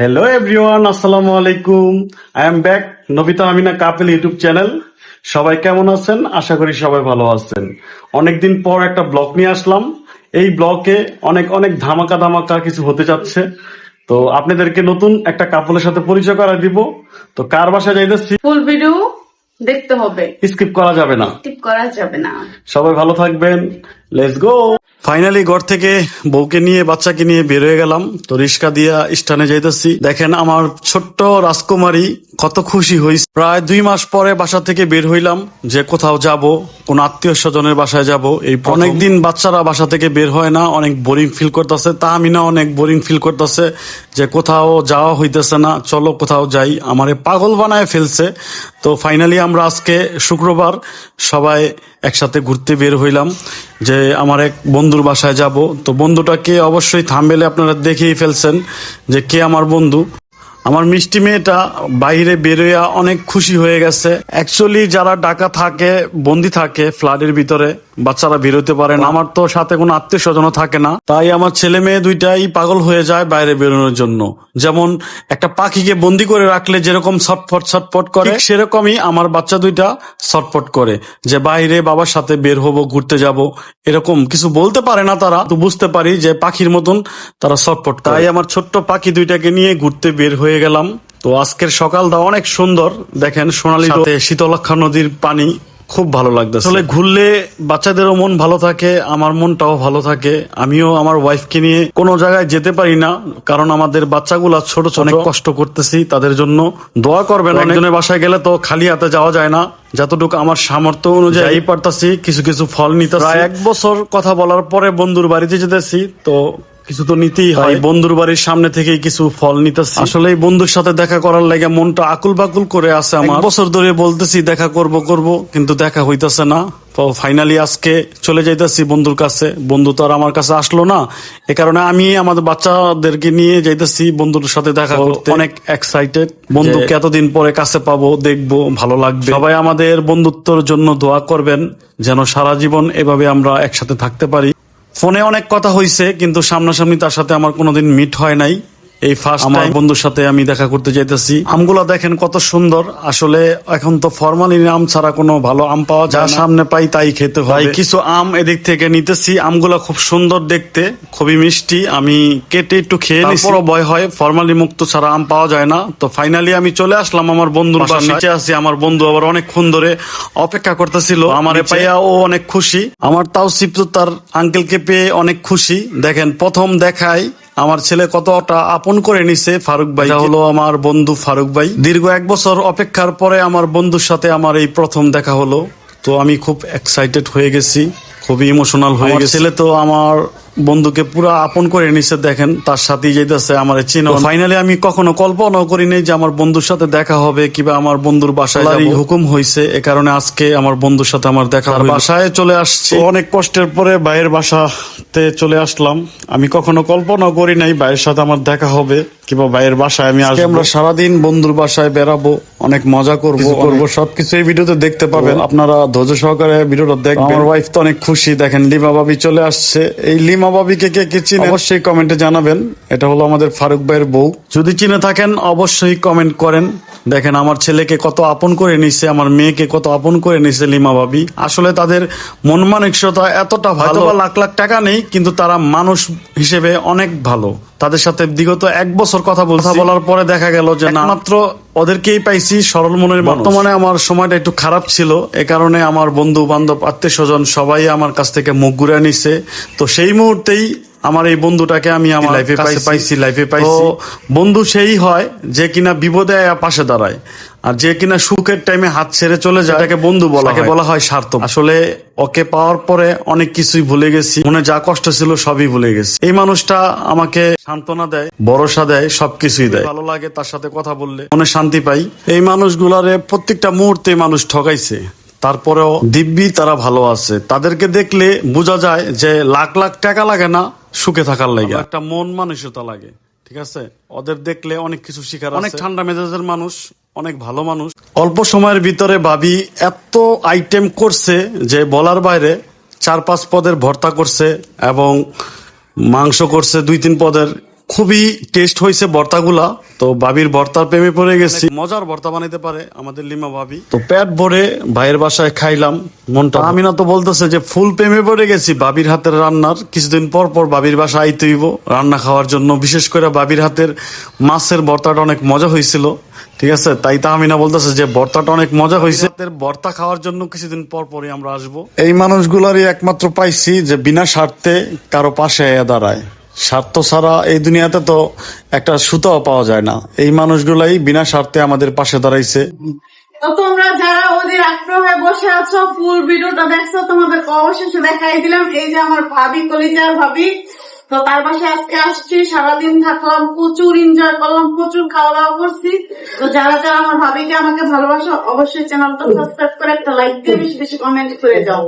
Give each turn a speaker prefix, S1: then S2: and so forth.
S1: Hello everyone আসসালামু আলাইকুম I am back Nabita Amina couple YouTube channel সবাই কেমন আছেন? আশা করি সবাই ভালো আছেন। অনেকদিন পর একটা ব্লগ নিয়ে আসলাম। এই ব্লগে অনেক অনেক ধামাকা ধামাকা কিছু হতে যাচ্ছে। তো আপনাদেরকে নতুন একটা কাপলের সাথে পরিচয় করা দিব। তো কার বাসায় যাইতেছি?
S2: ফুল ভিডিও দেখতে হবে।
S1: স্কিপ করা যাবে না।
S2: টিপ করা যাবে না।
S1: সবাই ভালো থাকবেন। লেটস গো ফাইনালি ঘর থেকে বউকে নিয়ে বাচ্চাকে নিয়ে বের হয়ে গেলাম। তো রিক্সা দিয়া স্থানে যাইতেছি। দেখেন আমার ছোট্ট রাজকুমারী কত খুশি হইছে। প্রায় দুই মাস পরে বাসা থেকে বের হইলাম যে কোথাও যাব কোন আত্মীয় স্বজনের বাসায় যাব। এই অনেকদিন বাচ্চারা বাসা থেকে বের হয় না অনেক বোরিং ফিল করতেছে। তা আমি না অনেক বোরিং ফিল করতেছে যে কোথাও যাওয়া হইতেছে না চলো কোথাও যাই। আমারে পাগল বানায় ফেলছে। তো ফাইনালি আমরা আজকে শুক্রবার সবাই একসাথে ঘুরতে বের হইলাম যে আমার এক বন্ধুর বাসায় যাব। তো বন্ধুটাকে অবশ্যই থামবেলে আপনারা দেখেই ফেলছেন যে কে আমার বন্ধু। আমার মিষ্টি মেয়েটা বাইরে বেরোয়া অনেক খুশি হয়ে গেছে। অ্যাকচুয়ালি যারা ডাকা থাকে, বন্দি থাকে ফ্ল্যাটের ভিতরে, বাচ্চারা বেরোতে পারে না। আমার তো সাথে কোনো আত্মীয় স্বজনও থাকে না। তাই আমার ছেলে মেয়ে দুইটাই পাগল হয়ে যায় বাইরে বেরোনোর জন্য। যেমন একটা পাখিকে বন্দি করে রাখলে যেরকম ছটফট ছটফট করে সেরকমই আমার বাচ্চা দুইটা ছটফট করে যে বাইরে বাবার সাথে বের হব, ঘুরতে যাব। এরকম কিছু বলতে পারে না তারা, তো বুঝতে পারি যে পাখির মতন তারা ছটফট তাই আমার ছোট্ট পাখি দুইটাকে নিয়ে ঘুরতে বের হয়ে গেলাম। তো আজকের সকালটা অনেক সুন্দর। দেখেন সোনালী শীতলক্ষা নদীর পানি খুব ভালো লাগতেছে। আসলে ঘুরলে বাচ্চাদেরও মন ভালো থাকে আমার মনটাও ভালো থাকে। আমিও আমার ওয়াইফকে নিয়ে কোনো জায়গায় যেতে পারি না কারণ আমাদের বাচ্চাগুলা ছোট ছোট। অনেক কষ্ট করতেছি তাদের জন্য। দোয়া করবেন অনেকজনের বাসায় গেলে তো খালি হাতে যাওয়া যায় না। যতটুকু আমার সামর্থ্য অনুযায়ী পারতাছি কিছু কিছু ফল নিতে এক বছর কথা বলার পরে বন্ধুর বাড়িতে যেতেছি তো কিছু তো নিতেই হয়। বন্ধুর বাড়ির সামনে থেকেই কিছু ফল নিতেছি। আসলে বন্ধুর সাথে দেখা করার লাগে মনটা আকুল বাকুল করে আছে আমার। বছর ধরে বলতেছি দেখা করব করব কিন্তু দেখা হইতেছে না। তো ফাইনালি আজকে চলে যাইতেছি বন্ধুর কাছে। বন্ধু তো আর আমার কাছে আসলো না। এ কারণে আমি আমাদের বাচ্চাদেরকে নিয়ে যাইতেছি বন্ধুর সাথে দেখা করতে। অনেক এক্সাইটেড বন্ধুকে এতদিন পরে কাছে পাবো দেখব ভালো লাগবে। সবাই আমাদের বন্ধুত্বর জন্য দোয়া করবেন যেন সারা জীবন এভাবে আমরা একসাথে থাকতে পারি। ফোনে অনেক কথা হয়েছে কিন্তু সামনাসামনি তার সাথে আমার কোনোদিন মিট হয় নাই। এই ফার্স্ট আমার বন্ধুর সাথে আমি দেখা করতে যাইতেছি। আমগুলা দেখেন কত সুন্দর। আসলে এখন তো ফরমালিন আম ছাড়া কোনো ভালো আম পাওয়া যায় সামনে পাই তাই খেতে হয় কিছু আম এদিক থেকে নিতেছি। আমগুলা খুব সুন্দর দেখতে খুবই মিষ্টি। আমি কেটে একটু খেয়ে নিছি। ভয় হয়। ফরমালি মুক্ত ছাড়া আম পাওয়া যায় না। তো ফাইনালি আমি চলে আসলাম আমার বন্ধুর বাসায়। নিচে আছি। আমার বন্ধু আবার অনেকক্ষণ ধরে অপেক্ষা করতেছিল। আমার পাইয়া ও অনেক খুশি। আমার তাও সিপ্ত তার আঙ্কেলকে পেয়ে অনেক খুশি। দেখেন প্রথম দেখায় আমার ছেলে কতটা আপন করে নিছে ফারুক ভাই। হলো আমার বন্ধু ফারুক ভাই। দীর্ঘ এক বছর অপেক্ষার পরে আমার বন্ধুর সাথে আমার এই প্রথম দেখা হলো। তো আমি খুব এক্সাইটেড হয়ে গেছি খুবই ইমোশনাল হয়ে গেছে। ছেলে তো আমার বন্ধুকে পুরো আপন করে নিছে দেখেন তার সাথেই যেতেছে আমার চিনো ফাইনালি আমি কখনো কল্পনাও করিনি যে আমার বন্ধুর সাথে দেখা হবে কিবা আমার বন্ধুর বাসায়। হুকুম হয়েছে এ কারণে আজকে আমার বন্ধুর সাথে আমার দেখা হবে বাসায় চলে আসছি। অনেক কষ্টের পরে ভাইয়ের বাসাতে চলে আসলাম। আমি কখনো কল্পনাও করি নাই ভাইয়ের সাথে আমার দেখা হবে কিংবা ভাইয়ের বাসায় আমি আজকে আমরা সারাদিন বন্ধুর বাসায় বেড়াবো। অনেক মজা করব করব সবকিছু এই ভিডিওতে দেখতে পাবেন। আপনারা ধৈর্য সহকারে ভিডিওটা দেখবেন। আমার ওয়াইফ তো অনেক খুশি দেখেন লিমা বাবি চলে আসছে। এই লিমা বাবিকে কে কে চিনে অবশ্যই কমেন্টে জানাবেন। এটা হলো আমাদের ফারুক ভাইয়ের বউ। যদি চিনে থাকেন অবশ্যই কমেন্ট করেন। দেখেন আমার ছেলেকে কত আপন করে নিছে আমার মেয়েকে কত আপন করে নিছে লিমা ভাবি। আসলে তাদের মন মানসিকতা এতটা ভালো। বা লাখ লাখ টাকা নেই কিন্তু তারা মানুষ হিসেবে অনেক ভালো। তাদের সাথে বিগত এক বছর কথা কথা বলার পরে দেখা গেল যে না মাত্র ওদেরকেই পাইছি সরল মনের বর্তমানে আমার সময়টা একটু খারাপ ছিল। এ কারণে আমার বন্ধু বান্ধব আত্মীয় স্বজন সবাই আমার কাছ থেকে মুখ ঘুরে নিছে। তো সেই মুহূর্তেই আমার এই বন্ধুটাকে আমি আমার লাইফে পাইছি লাইফে পাইছি। বন্ধু সেই হয় যে কিনা বিপদে পাশে দাঁড়ায়। আর যে কিনা সুখের টাইমে হাত ছেড়ে চলে যায় তাকে বন্ধু বলা বলা হয় স্বার্থ আসলে ওকে পাওয়ার পরে অনেক কিছুই ভুলে গেছি। মনে যা কষ্ট ছিল সবই ভুলে গেছি। এই মানুষটা আমাকে সান্ত্বনা দেয় ভরসা দেয় সবকিছুই দেয়। ভালো লাগে তার সাথে কথা বললে। মনে শান্তি পাই। এই মানুষগুলারে প্রত্যেকটা মুহূর্তে মানুষ ঠকাইছে। তারপরেও দিব্যি তারা ভালো আছে। তাদেরকে দেখলে বোঝা যায় যে লাখ লাখ টাকা লাগে না। সুখে থাকার লাগে। একটা মন মানসিকতা লাগে ঠিক আছে? ওদের দেখলে অনেক কিছু শিখার অনেক ঠান্ডা মেজাজের মানুষ অনেক ভালো মানুষ। অল্প সময়ের ভিতরে ভাবি এত আইটেম করছে যে বলার বাইরে চার পাঁচ পদের ভর্তা করছে এবং মাংস করছে দুই তিন পদের খুবই টেস্ট হয়েছে ভর্তাগুলা। তো ভাবির ভর্তার প্রেমে পড়ে গেছি। মজার ভর্তা বানাইতে পারে আমাদের লিমা ভাবি। তো পেট ভরে ভাইয়ের বাসায় খাইলাম মনটা আমি না তো বলতেছে যে ফুল প্রেমে পড়ে গেছি ভাবির হাতের রান্নার। কিছুদিন পর পর ভাবির বাসা আইতে হইব রান্না খাওয়ার জন্য। বিশেষ করে ভাবির হাতের মাছের ভর্তাটা অনেক মজা হয়েছিল ঠিক আছে? তাই তা আমি না বলতেছে যে ভর্তাটা অনেক মজা হয়েছে। হাতের ভর্তা খাওয়ার জন্য কিছুদিন পর পরই আমরা আসব। এই মানুষগুলারই একমাত্র পাইছি যে বিনা স্বার্থে কারও পাশে দাঁড়ায়। স্বার্থ ছাড়া এই দুনিয়াতে তো একটা সুতাও পাওয়া যায় না। এই মানুষগুলাই বিনা স্বার্থে আমাদের পাশে দাঁড়াইছে।
S3: তোমরা যারা ওদের আগ্রহে বসে আছো ফুল ভিডিওটা দেখছ তোমাদের অবশেষে দেখাই দিলাম। এই যে আমার ভাবি, কলিজার ভাবি, তো তার পাশে আজকে আসছি, সারাদিন থাকলাম, প্রচুর এনজয় করলাম, প্রচুর খাওয়া দাওয়া করছি। তো যারা যারা আমার ভাবিকে আমাকে ভালোবাসো, অবশ্যই চ্যানেলটা সাবস্ক্রাইব করে একটা লাইক দিয়ে বেশি বেশি কমেন্ট করে যাও।